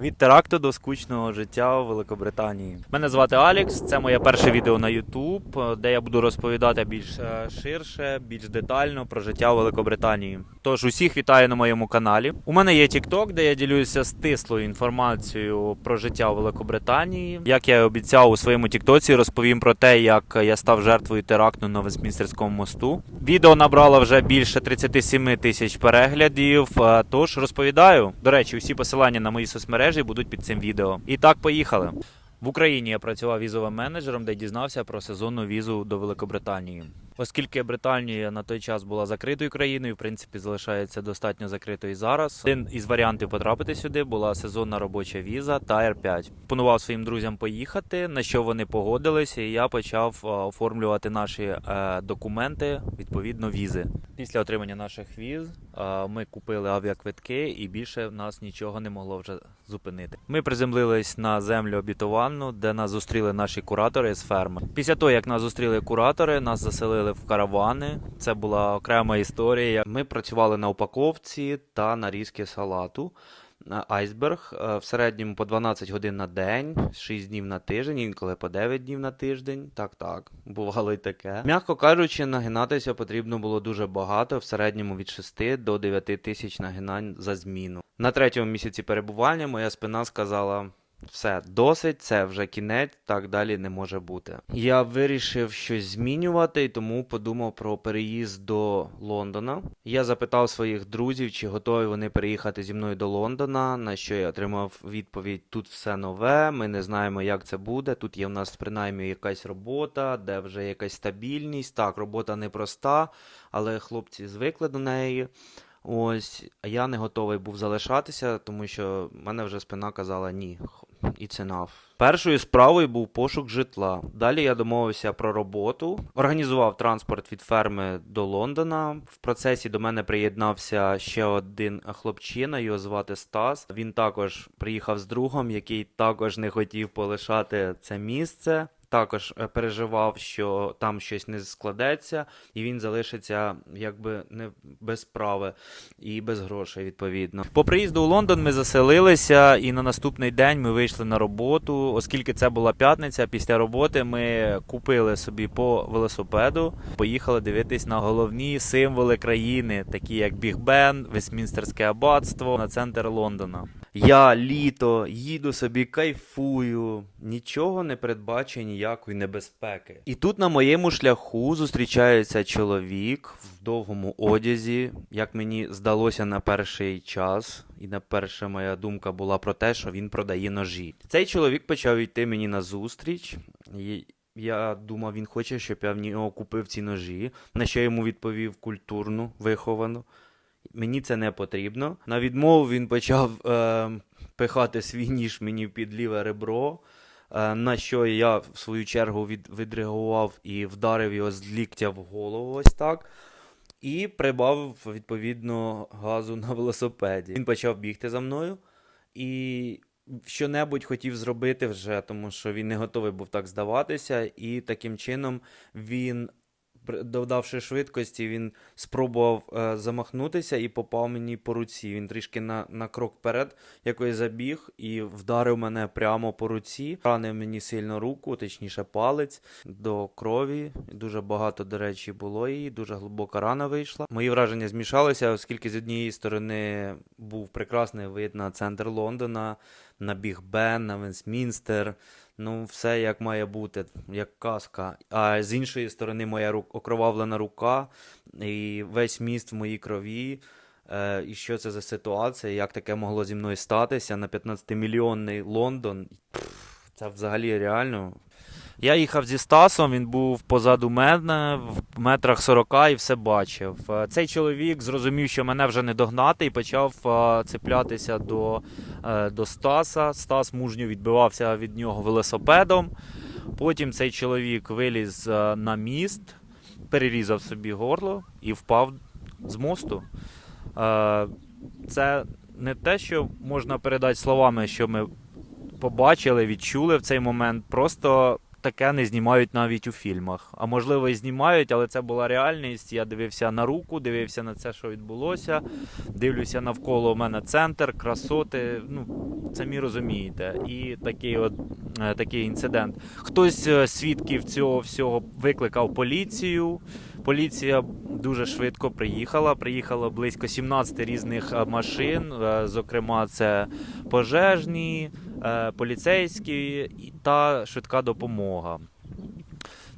Від теракту до скучного життя в Великобританії. Мене звати Алікс. Це моє перше відео на YouTube, де я буду розповідати більш е, ширше, більш детально про життя в Великобританії. Тож усіх вітаю на моєму каналі. У мене є TikTok, де я ділюся стислою інформацією про життя у Великобританії. Як я і обіцяв у своєму TikTok, розповім про те, як я став жертвою теракту на Вестмінстерському мосту. Відео набрало вже більше 37 тисяч переглядів. е, Тож розповідаю. До речі, усі посилання на мої соцмережі будуть під цим відео. І так, поїхали. В Україні я працював візовим менеджером, де дізнався про сезонну візу до Великобританії. Оскільки Британія на той час була закритою країною, в принципі, залишається достатньо закритою зараз. Один із варіантів потрапити сюди була сезонна робоча віза та R5. Пропонував своїм друзям поїхати, на що вони погодилися, і я почав е, оформлювати наші е, документи, відповідно, візи. Після отримання наших віз е, ми купили авіаквитки, і більше нас нічого не могло вже зупинити. Ми приземлились на землю обітованну, де нас зустріли наші куратори з ферми. Після того, як нас зустріли куратори, нас заселили в каравани. Це була окрема історія. Ми працювали на упаковці та нарізки салату. На Айсберг е, в середньому по 12 годин на день, 6 днів на тиждень, інколи по 9 днів на тиждень. Так, так, бувало й таке. М'яко кажучи, нагинатися потрібно було дуже багато, в середньому від 6 до 9 тисяч нагинань за зміну. На третьому місяці перебування моя спина сказала. Все, досить, це вже кінець, так далі не може бути. Я вирішив щось змінювати і тому подумав про переїзд до Лондона. Я запитав своїх друзів, чи готові вони переїхати зі мною до Лондона. На що я отримав відповідь: тут все нове, ми не знаємо, як це буде. Тут є в нас принаймні якась робота, де вже якась стабільність. Так, робота непроста, але хлопці звикли до неї. Ось, а я не готовий був залишатися, тому що в мене вже спина казала ні, it's enough. Першою справою був пошук житла. Далі я домовився про роботу, організував транспорт від ферми до Лондона. В процесі до мене приєднався ще один хлопчина, його звати Стас. Він також приїхав з другом, який також не хотів полишати це місце. Також е, переживав, що там щось не складеться, і він залишиться якби не без справи і без грошей, відповідно. По приїзду у Лондон ми заселилися, і на наступний день ми вийшли на роботу. Оскільки це була п'ятниця, після роботи ми купили собі по велосипеду, поїхали дивитись на головні символи країни, такі як Біг Бен, Вестмінстерське аббатство на центр Лондона. Я літо їду собі, кайфую, нічого не передбачує ніякої небезпеки. І тут на моєму шляху зустрічається чоловік в довгому одязі, як мені здалося на перший час, і на перша моя думка була про те, що він продає ножі. Цей чоловік почав йти мені на зустріч. І я думав, він хоче, щоб я в нього купив ці ножі, на що йому відповів культурно, виховано. Мені це не потрібно. На відмову він почав е, пихати свій ніж мені під ліве ребро, е, на що я в свою чергу від, відреагував і вдарив його з ліктя в голову ось так. І прибавив відповідно газу на велосипеді. Він почав бігти за мною і що-небудь хотів зробити вже, тому що він не готовий був так здаватися, і таким чином він додавши швидкості, він спробував е, замахнутися і попав мені по руці. Він трішки на, на крок вперед якось забіг і вдарив мене прямо по руці. Ранив мені сильно руку, точніше палець до крові. Дуже багато, до речі, було її, дуже глибока рана вийшла. Мої враження змішалися, оскільки з однієї сторони був прекрасний вид на центр Лондона, на Біг Бен, на Вестмінстер. Ну, все як має бути, як казка. А з іншої сторони, моя рук, окровавлена рука і весь міст в моїй крові. Е, і що це за ситуація? Як таке могло зі мною статися на 15-мільйонний Лондон? Це взагалі реально. Я їхав зі Стасом, він був позаду мене в метрах 40 і все бачив. Е, Цей чоловік зрозумів, що мене вже не догнати, і почав е, цеплятися до, е, до Стаса. Стас мужньо відбивався від нього велосипедом. Потім цей чоловік виліз на міст, перерізав собі горло і впав з мосту. Це не те, що можна передати словами, що ми побачили, відчули в цей момент. Просто таке не знімають навіть у фільмах. А можливо, і знімають, але це була реальність. Я дивився на руку, дивився на це, що відбулося. Дивлюся навколо у мене центр, красоти. Ну, самі розумієте. І такий от е, такий інцидент. Хтось е, свідків цього всього викликав поліцію. Поліція дуже швидко приїхала. Приїхало близько 17 різних е, машин. Зокрема, це пожежні, поліцейські та швидка допомога.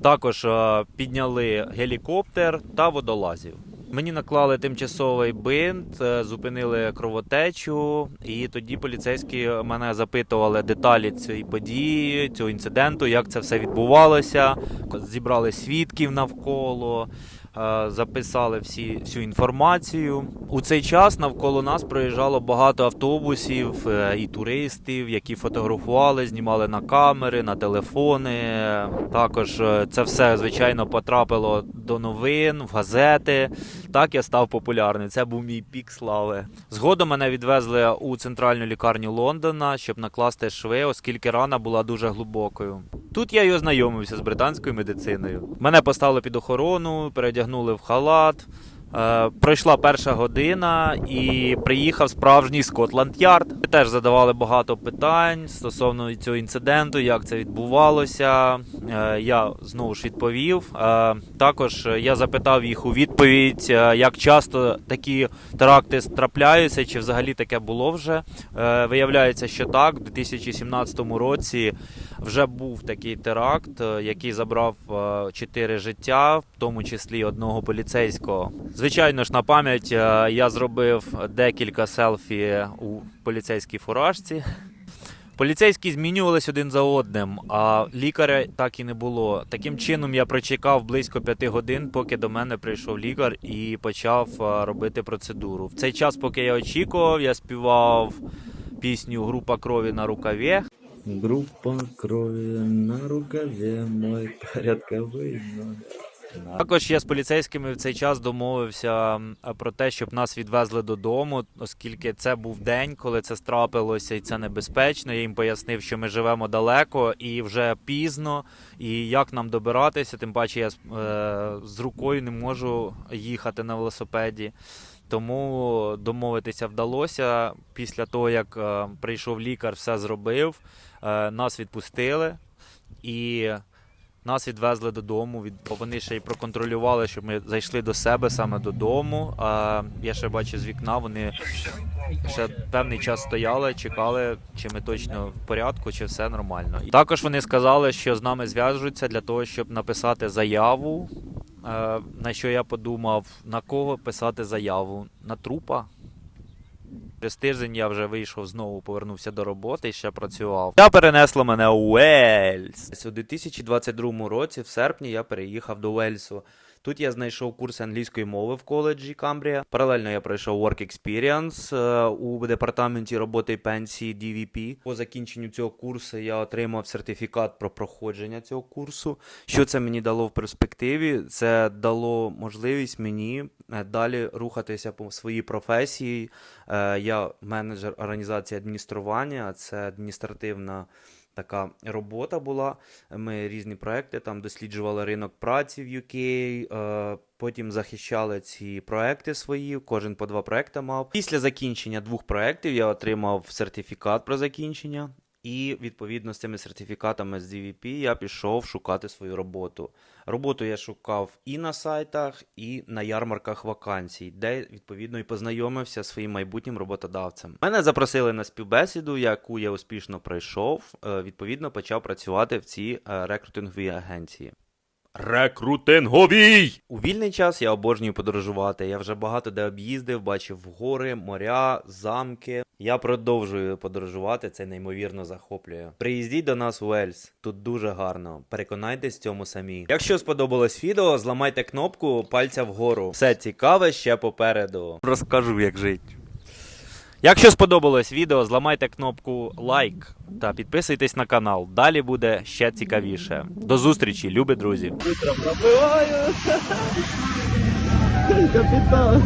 Також е, підняли гелікоптер та водолазів. Мені наклали тимчасовий бинт, е, зупинили кровотечу, і тоді поліцейські мене запитували деталі цієї події, цього інциденту, як це все відбувалося. Зібрали свідків навколо, е, записали всі, всю інформацію. У цей час навколо нас проїжджало багато автобусів е, і туристів, які фотографували, знімали на камери, на телефони. Також е, це все, звичайно, потрапило до новин, в газети. Так я став популярний. Це був мій пік слави. Згодом мене відвезли у центральну лікарню Лондона, щоб накласти шви, оскільки рана була дуже глибокою. Тут я й ознайомився з британською медициною. Мене поставили під охорону, передягнули в халат. Е, пройшла перша година і приїхав справжній Скотланд Ярд. Ми теж задавали багато питань стосовно цього інциденту, як це відбувалося. Е, я знову ж відповів. Е, також я запитав їх у відповідь, як часто такі теракти трапляються, чи взагалі таке було вже. Виявляється, що так, у 2017 році вже був такий теракт, який забрав е, чотири життя, в тому числі одного поліцейського. Звичайно ж, на пам'ять е, я зробив декілька селфі у поліцейській фуражці. Поліцейські змінювались один за одним, а лікаря так і не було. Таким чином я прочекав близько п'яти годин, поки до мене прийшов лікар і почав е, робити процедуру. В цей час, поки я очікував, я співав пісню Група крові на рукаві. Группа крови на рукаве, мой порядковый номер. Також я з поліцейськими в цей час домовився про те, щоб нас відвезли додому, оскільки це був день, коли це страпилося, і це небезпечно. Я їм пояснив, що ми живемо далеко і вже пізно, і як нам добиратися. Тим паче я з- е, рукою не можу їхати на велосипеді. Тому домовитися вдалося. Після того, як е, прийшов лікар, все зробив. Е, нас відпустили і нас відвезли додому. Від... Вони ще й проконтролювали, щоб ми зайшли до себе саме додому. А я ще бачу з вікна, вони ще певний час стояли, чекали, чи ми точно в порядку, чи все нормально. І також вони сказали, що з нами зв'яжуться для того, щоб написати заяву. Е, На що я подумав, на кого писати заяву? На трупа? Через тиждень я вже вийшов знову, повернувся до роботи і ще працював. Я перенесло мене у Уельс. У 2022 році, в серпні, я переїхав до Уельсу. Тут я знайшов курс англійської мови в коледжі Камбрія. Паралельно я пройшов Work Experience е, у департаменті роботи і пенсії DVP. По закінченню цього курсу я отримав сертифікат про проходження цього курсу. Що це мені дало в перспективі? Це дало можливість мені е, далі рухатися по своїй професії. Е, Я менеджер організації адміністрування, це адміністративна така робота була. Ми різні проекти там досліджували ринок праці в UK, е, потім захищали ці проекти свої, кожен по два проекти мав. Після закінчення двох проектів я отримав сертифікат про закінчення. І відповідно з цими сертифікатами з DVP я пішов шукати свою роботу. Роботу я шукав і на сайтах, і на ярмарках вакансій, де відповідно і познайомився з своїм майбутнім роботодавцем. Мене запросили на співбесіду, яку я успішно пройшов. Е, Відповідно, почав працювати в цій е, рекрутинговій агенції. Рекрутинговій! У вільний час я обожнюю подорожувати. Я вже багато де об'їздив, бачив гори, моря, замки. Я продовжую подорожувати, це неймовірно захоплює. Приїздіть до нас у Уельс, тут дуже гарно. Переконайтесь в цьому самі. Якщо сподобалось відео, зламайте кнопку пальця вгору. Все цікаве ще попереду. Розкажу, як жити. Якщо сподобалось відео, зламайте кнопку лайк та підписуйтесь на канал. Далі буде ще цікавіше. До зустрічі, любі друзі! Капитан.